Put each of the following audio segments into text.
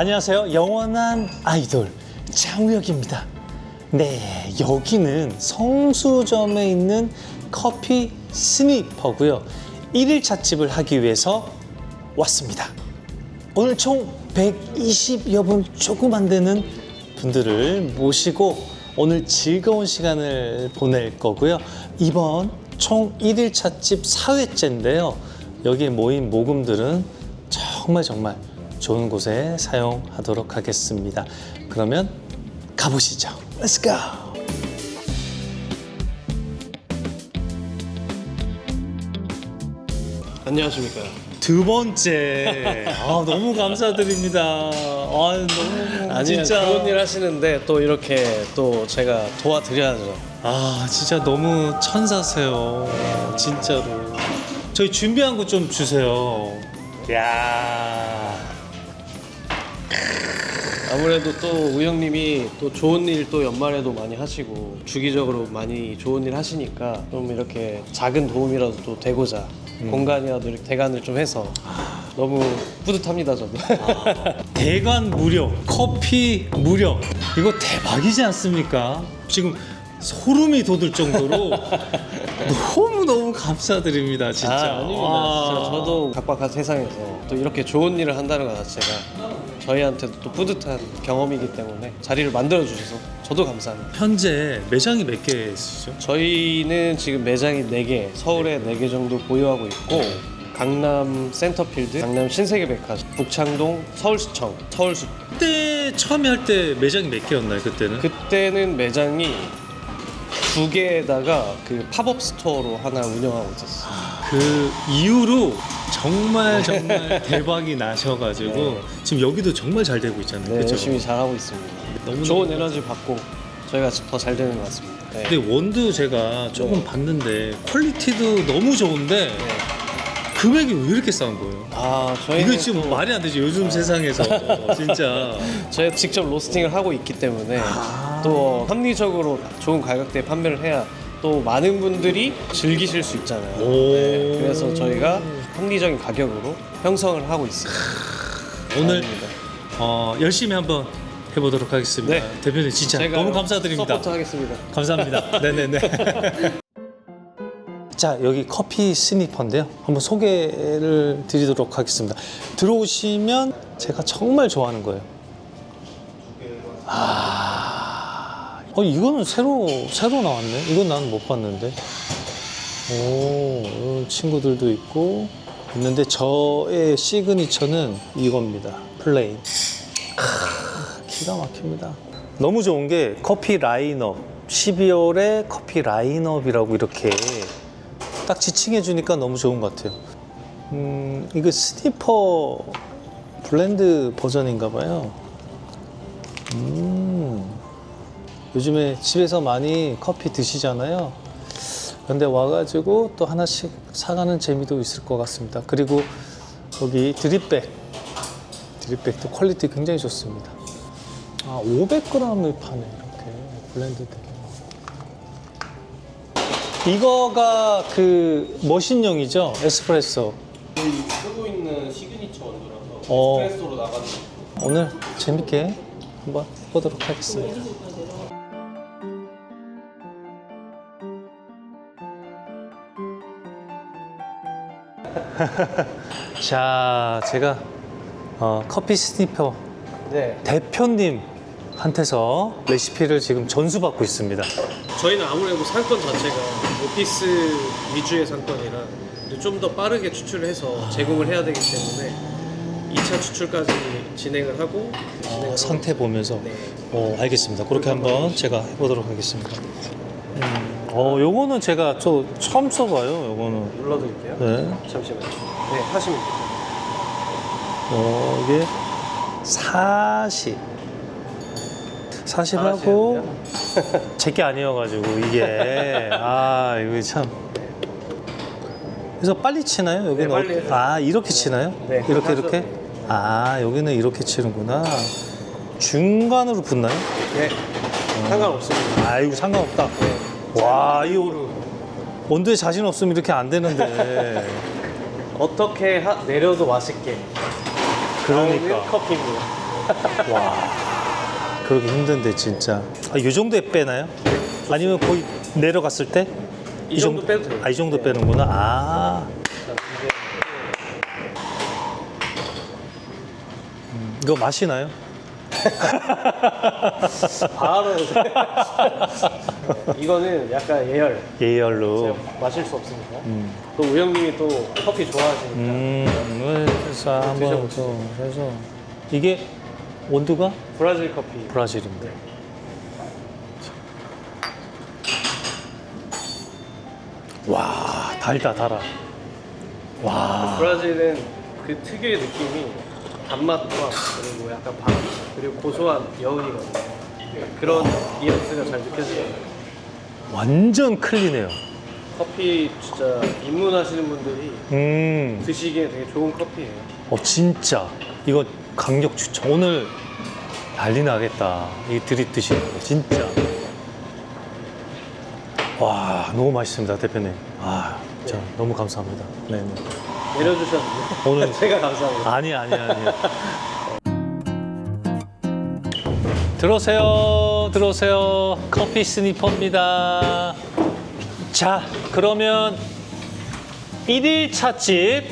안녕하세요. 영원한 아이돌 장우혁입니다. 네, 여기는 성수점에 있는 커피 스니퍼고요. 1일 찻집을 하기 위해서 왔습니다. 오늘 총 120여 분 조금 안 되는 분들을 모시고 오늘 즐거운 시간을 보낼 거고요. 이번 총 1일 찻집 4회째인데요. 여기에 모인 모금들은 정말 정말 좋은 곳에 사용하도록 하겠습니다. 그러면 가보시죠. Let's go! 안녕하십니까. 두 번째. 아, 너무 감사드립니다. 아, 너무 아니 진짜. 좋은 일 하시는데 또 이렇게 또 제가 도와드려야죠. 아 진짜 너무 천사세요 진짜로 저희 준비한 거 좀 주세요 야 아무래도 또 우영님이 또 좋은 일 또 연말에도 많이 하시고 주기적으로 많이 좋은 일 하시니까 좀 이렇게 작은 도움이라도 또 되고자 공간이라도 이렇게 대관을 좀 해서 너무 뿌듯합니다 저도. 대관 무료 커피 무료 이거 대박이지 않습니까 지금 소름이 돋을 정도로 너무너무 감사드립니다 진짜 아, 아닙니다. 아. 진짜 저도 각박한 세상에서 또 이렇게 좋은 일을 한다는 것 자체가 저희한테도 또 뿌듯한 경험이기 때문에 자리를 만들어 주셔서 저도 감사합니다. 현재 매장이 몇 개 있으시죠? 저희는 지금 매장이 4개, 서울에 4개 정도 보유하고 있고 강남 센터필드, 강남 신세계백화점, 북창동, 서울시청, 서울숲 그때 처음에 할 때 매장이 몇 개였나요 그때는? 그때는 매장이 두 개에다가 그 팝업 스토어로 하나 운영하고 있었어요. 그 이후로 정말 정말 대박이 나셔가지고 네. 지금 여기도 정말 잘 되고 있잖아요. 네, 그죠? 열심히 잘하고 있습니다. 너무 좋은 에너지 받고 저희가 더 잘 되는 것 같습니다. 네. 근데 원두 제가 조금 네. 봤는데 퀄리티도 너무 좋은데 네. 금액이 왜 이렇게 싼 거예요? 아, 저희는 이거 지금 또 말이 안 되죠. 요즘 세상에서 진짜. 저희가 직접 로스팅을 하고 있기 때문에 아. 또 합리적으로 좋은 가격대에 판매를 해야 또 많은 분들이 즐기실 수 있잖아요. 오. 네, 그래서 저희가 합리적인 가격으로 형성을 하고 있습니다. 오늘. 어, 열심히 한번 해보도록 하겠습니다. 네. 대표님 진짜 제가 너무 감사드립니다. 서포트 하겠습니다. 감사합니다. 네네네. 자, 여기 커피 스니퍼인데요. 한번 소개를 드리도록 하겠습니다. 들어오시면 제가 정말 좋아하는 거예요. 아, 어, 이거는 새로, 새로 나왔네. 이건 나는 못 봤는데. 오, 이런 친구들도 있고, 있는데 저의 시그니처는 이겁니다. 플레인. 크, 기가 막힙니다. 너무 좋은 게 커피 라인업 12월에 커피 라인업이라고 이렇게 딱 지칭해 주니까 너무 좋은 것 같아요. 음, 이거 스니퍼 블렌드 버전인가 봐요. 음, 요즘에 집에서 많이 커피 드시잖아요. 근데 와가지고 또 하나씩 사가는 재미도 있을 것 같습니다. 그리고 여기 드립백, 드립백도 퀄리티 굉장히 좋습니다. 아, 500g을 파네 이렇게 블렌드 되게. 이거가 그 머신용이죠 에스프레소. 저희 쓰고 있는 시그니처 원두라서 어. 에스프레소로 나가는 오늘 재밌게 한번 해보도록 하겠습니다. 자, 제가 어, 커피 스니퍼 네. 대표님한테서 레시피를 지금 전수받고 있습니다. 저희는 아무래도 상권 자체가 오피스 위주의 상권이라 좀 더 빠르게 추출을 해서 제공을 해야 되기 때문에 2차 추출까지 진행을 하고 진행을 어, 상태 보면서 네. 어, 알겠습니다. 그렇게 한번 제가 해보도록 하겠습니다. 음, 어, 요거는 제가 저 처음 써봐요. 요거는. 눌러드릴게요. 네. 잠시만요. 네, 하시면 돼요. 어, 이게 40. 40하고 제게 아니어가지고 이게 아 이거 참 그래서 빨리 치나요 여기는 네, 빨리 해서. 아 이렇게 치나요 네, 이렇게 이렇게 아 여기는 이렇게 치는구나 중간으로 붙나요 네. 상관없습니다. 아 이거 상관없다 네. 와 이거 원두에 자신 없으면 이렇게 안 되는데 어떻게 하- 내려도 맛있게 그러니까 나오는 커피입니다. 와, 그러기 힘든데 진짜. 아, 이 정도에 빼나요? 아니면 거의 내려갔을 때? 이 정도 빼도 돼요. 아, 이 정도 빼는구나. 아. 음, 이거 마시나요? 바로 이거는 약간 예열. 예열로. 제가 마실 수 없으니까. 또 우영님이 또 커피 좋아하시니까. 음, 그래서 한번. 좀 해서 이게 온도가? 브라질 커피. 브라질입니다. 와, 달다 달아. 와, 브라질은 그 특유의 느낌이 단맛과 그리고 약간 바람 그리고 고소한 여운이거든요. 그런 뉘앙스가 잘 느껴져요 완전 클리네요. 커피 진짜 입문하시는 분들이 음, 드시기에 되게 좋은 커피예요 어 진짜 이거 강력 추천. 오늘 난리 나겠다. 이 드립 드시는 거 진짜. 와, 너무 맛있습니다, 대표님. 아, 진짜 너무 감사합니다. 네, 네. 내려주셨는데 오늘 제가 감사합니다 아니 아니 아니. 들어오세요, 들어오세요. 커피 스니퍼입니다. 자, 그러면 일일 찻집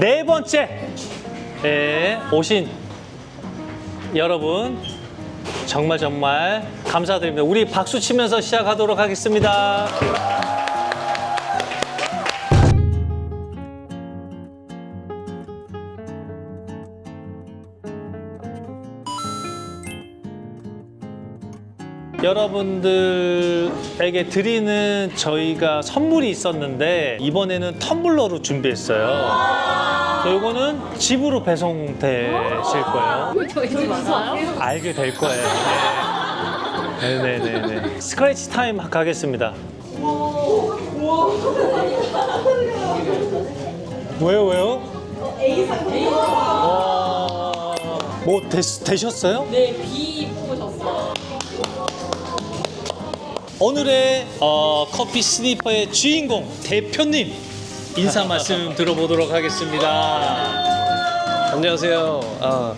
네 번째 에 오신 여러분 정말 정말 감사드립니다. 우리 박수 치면서 시작하도록 하겠습니다. 여러분들에게 드리는 저희가 선물이 있었는데 이번에는 텀블러로 준비했어요. 그래서 이거는 집으로 배송되실 거예요. 저희 맞아요? 알게 될 거예요. 네. 네네네네. 스크래치 타임 가겠습니다. 왜요 왜요? 와, 뭐 되, 되셨어요? 네, B 오늘의 어, 커피 스니퍼의 주인공 대표님 인사 말씀 들어보도록 하겠습니다. 안녕하세요. 아,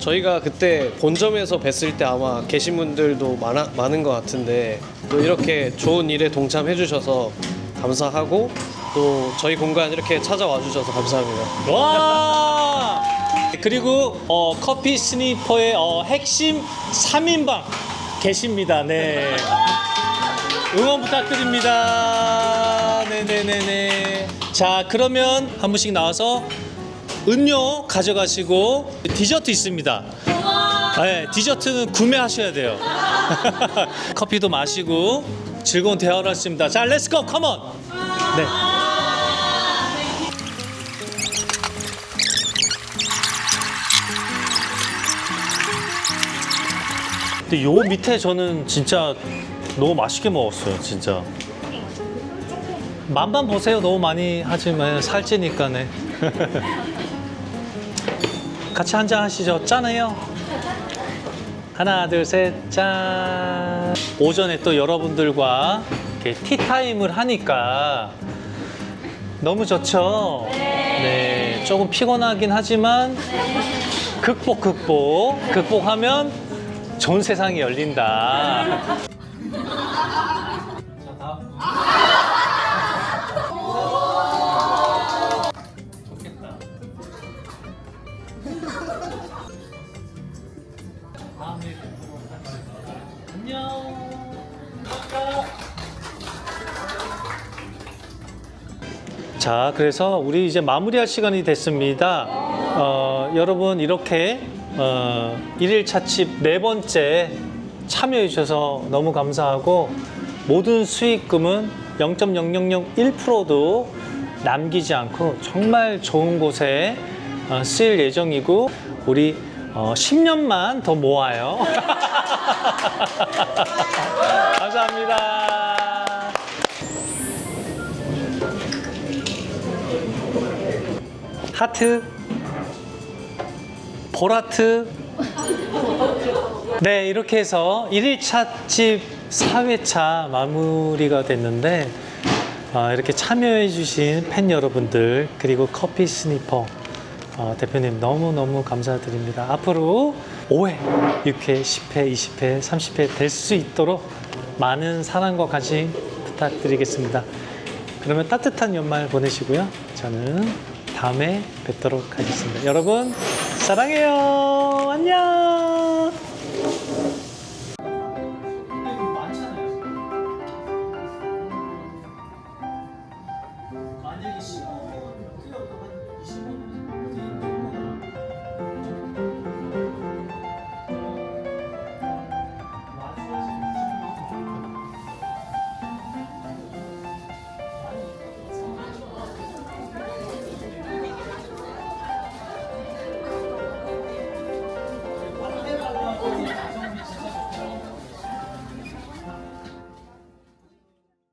저희가 그때 본점에서 뵀을 때 아마 계신 분들도 많아, 많은 것 같은데 또 이렇게 좋은 일에 동참해 주셔서 감사하고 또 저희 공간 이렇게 찾아와 주셔서 감사합니다. 와! 그리고 어, 커피 스니퍼의 어, 핵심 3인방 계십니다. 네. 응원 부탁드립니다. 네네네네. 자, 그러면 한 분씩 나와서 음료 가져가시고 디저트 있습니다. 네, 디저트는 구매하셔야 돼요. 커피도 마시고 즐거운 대화를 했습니다. 자, 렛츠고, 컴온! 네. 근데 요 밑에 저는 진짜 너무 맛있게 먹었어요, 진짜. 맛만 보세요. 너무 많이 하지만 살찌니까네. 같이 한 잔 하시죠. 짠해요. 하나, 둘, 셋, 짠. 오전에 또 여러분들과 이렇게 티타임을 하니까 너무 좋죠? 네. 조금 피곤하긴 하지만 극복, 극복. 극복하면 좋은 세상이 열린다. 자, 그래서 우리 이제 마무리할 시간이 됐습니다. 어, 여러분 이렇게 어, 일일 찻집 네 번째 참여해 주셔서 너무 감사하고 모든 수익금은 0.0001%도 남기지 않고 정말 좋은 곳에 어, 쓰일 예정이고 우리 어, 10년만 더 모아요. 감사합니다. 하트 보라트 네 이렇게 해서 1일차 집 4회차 마무리가 됐는데 아, 이렇게 참여해 주신 팬 여러분들 그리고 커피 스니퍼 어, 대표님 너무너무 감사드립니다. 앞으로 5회, 6회, 10회, 20회, 30회 될 수 있도록 많은 사랑과 관심 부탁드리겠습니다. 그러면 따뜻한 연말 보내시고요. 저는 다음에 뵙도록 하겠습니다. 여러분, 사랑해요. 안녕.